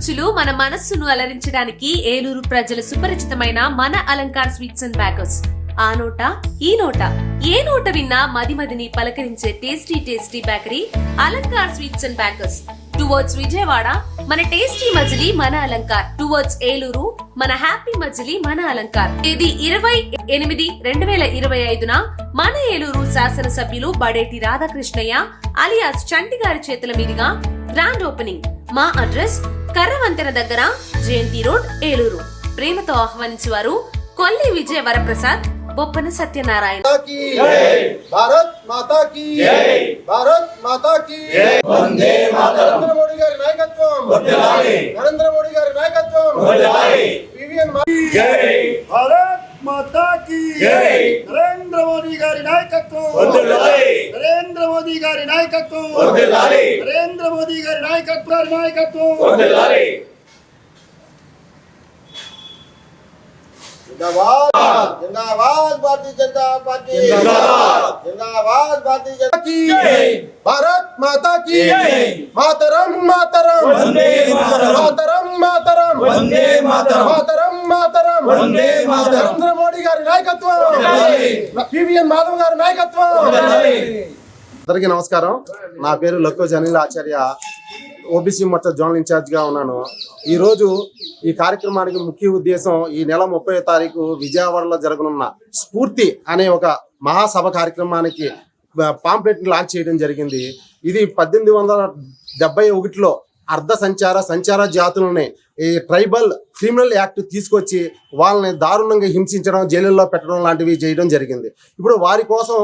రుచులు మన మనస్సును అలరించడానికి ఏలూరు ప్రజల సుపరిచితమైన మన అలంకార్ స్వీట్స్ అండ్ బ్యాకర్స్ ఆ నోట ఈ నోట. ఏ నోట విన్నా మది మదిని పలకరించే tasty tasty bakery Alankar sweets and bakers towards Vijayawada మన టేస్టీ మజిలీ మన అలంకార్. టువర్డ్స్ ఏలూరు మన హ్యాపీ మజిలీ మన అలంకార్. ఇది ఇరవై ఎనిమిది రెండు వేల ఇరవై ఐదున మన ఏలూరు శాసనసభ్యులు బడేటి రాధాకృష్ణయ్య అలియాస్ చంటి గారి చేతుల మీదుగా గ్రాండ్ ఓపెనింగ్ మా అడ్రస్ కర్రవంతెన దగ్గర జయంతి రోడ్ ఏలూరు. ప్రేమతో ఆహ్వానించేవారు కొల్లి విజయ వరప్రసాద్ బొప్పన సత్యనారాయణ. భారత్ మాతా కీ భారత్ మాతా నరేంద్ర మోడీ గారి నాయకత్వం. నరేంద్ర మోడీ గారి నాయకత్వం. జై. భారత్ మాతా కీ నరేంద్ర మోడీ గారి నాయకత్వం. నరేంద్ర మోదీ గారి నాయకత్వం వర్ధిల్లాలి. నరేంద్ర మోదీ గారి నాయకత్వం గారి నాయకత్వం వర్ధిల్లాలి. जिंदाबाद जिंदाबाद भारतीय जनता पार्टी जिंदाबाद. जिंदाबाद भारतीय जनता की जय. भारत माता की जय. मातरम मातरम वंदे मातरम. मातरम मातरम వందే మాతరం మాతరం మాతరం వందే మాతరం. నరేంద్ర మోడీ గారి నాయకత్వం వర్ధిల్లాలి. పివిఎన్ మాధవ్ గారి నాయకత్వం వర్ధిల్లాలి. అందరికీ నమస్కారం. నా పేరు లక్కోజ్ అనిల్ ఆచార్య. ఓబీసీ మొత్తం జోనల్ ఇన్ఛార్జ్గా ఉన్నాను. ఈరోజు ఈ కార్యక్రమానికి ముఖ్య ఉద్దేశం ఈ నెల ముప్పై తారీఖు విజయవాడలో జరగనున్న స్ఫూర్తి అనే ఒక మహాసభ కార్యక్రమానికి పాంప్లెట్ని లాంచ్ చేయడం జరిగింది. ఇది పద్దెనిమిది వందల డెబ్బై ఒకటిలో అర్ధ సంచార సంచార జాతులని ఈ ట్రైబల్ క్రిమినల్ యాక్ట్ తీసుకొచ్చి వాళ్ళని దారుణంగా హింసించడం జైలుల్లో పెట్టడం లాంటివి చేయడం జరిగింది. ఇప్పుడు వారి కోసం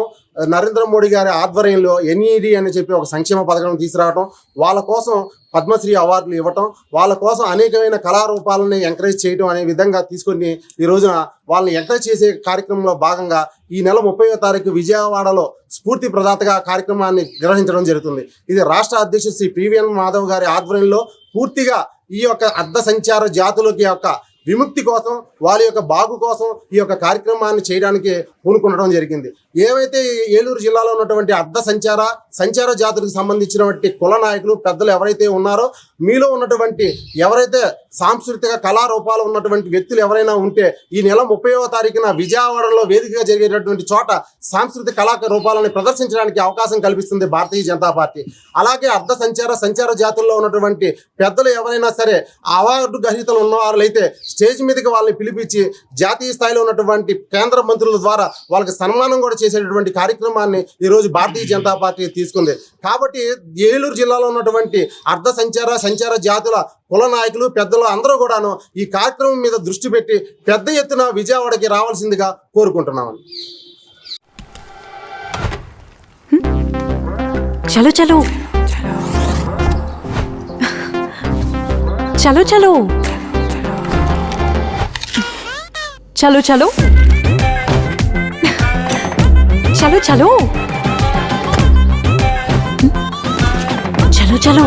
నరేంద్ర మోడీ గారి ఆధ్వర్యంలో ఎన్ఈడి అని చెప్పి ఒక సంక్షేమ పథకం తీసుకురావడం వాళ్ళ కోసం పద్మశ్రీ అవార్డులు ఇవ్వటం వాళ్ళ కోసం అనేకమైన కళారూపాలని ఎంకరేజ్ చేయడం అనే విధంగా తీసుకొని ఈ రోజున వాళ్ళని ఎంకరేజ్ చేసే కార్యక్రమంలో భాగంగా ఈ నెల ముప్పై తారీఖు విజయవాడలో స్ఫూర్తి ప్రదాతగా కార్యక్రమాన్ని నిర్వహించడం జరుగుతుంది. ఇది రాష్ట్ర అధ్యక్షుడు శ్రీ పివిఎన్ మాధవ్ గారి ఆధ్వర్యంలో పూర్తిగా ఈ యొక్క అర్ధ సంచార జాతులకి యొక్క విముక్తి కోసం వాళ్ళ యొక్క బాగు కోసం ఈ యొక్క కార్యక్రమాన్ని చేయడానికి పూనుకుండడం జరిగింది. ఏవైతే ఈ ఏలూరు జిల్లాలో ఉన్నటువంటి అర్ధ సంచార సంచార జాతులకు సంబంధించినటువంటి కుల నాయకులు పెద్దలు ఎవరైతే ఉన్నారో మీలో ఉన్నటువంటి ఎవరైతే సాంస్కృతిక కళారూపాలు ఉన్నటువంటి వ్యక్తులు ఎవరైనా ఉంటే ఈ నెల ముప్పైవ తారీఖున విజయవాడలో వేదికగా జరిగేటటువంటి చోట సాంస్కృతిక కళా రూపాలను ప్రదర్శించడానికి అవకాశం కల్పిస్తుంది భారతీయ జనతా పార్టీ. అలాగే అర్ధ సంచార సంచార జాతుల్లో ఉన్నటువంటి పెద్దలు ఎవరైనా సరే అవార్డు గ్రహీతలు ఉన్న వాళ్ళైతే స్టేజ్ మీదకి వాళ్ళని పిలిపించి జాతీయ స్థాయిలో ఉన్నటువంటి కేంద్ర మంత్రుల ద్వారా వాళ్ళకి సన్మానం కూడా చేసేటటువంటి కార్యక్రమాన్ని ఈరోజు భారతీయ జనతా పార్టీ తీసుకుంది. కాబట్టి ఏలూరు జిల్లాలో ఉన్నటువంటి అర్ధ సంచార సంచార జాతుల కుల నాయకులు పెద్దలు అందరూ కూడాను ఈ కార్యక్రమం మీద దృష్టి పెట్టి పెద్ద ఎత్తున విజయవాడకి రావాల్సిందిగా కోరుకుంటున్నామని చలో చలో. చలో చలో. చలో చలో. చలో చలో. చలో చలో.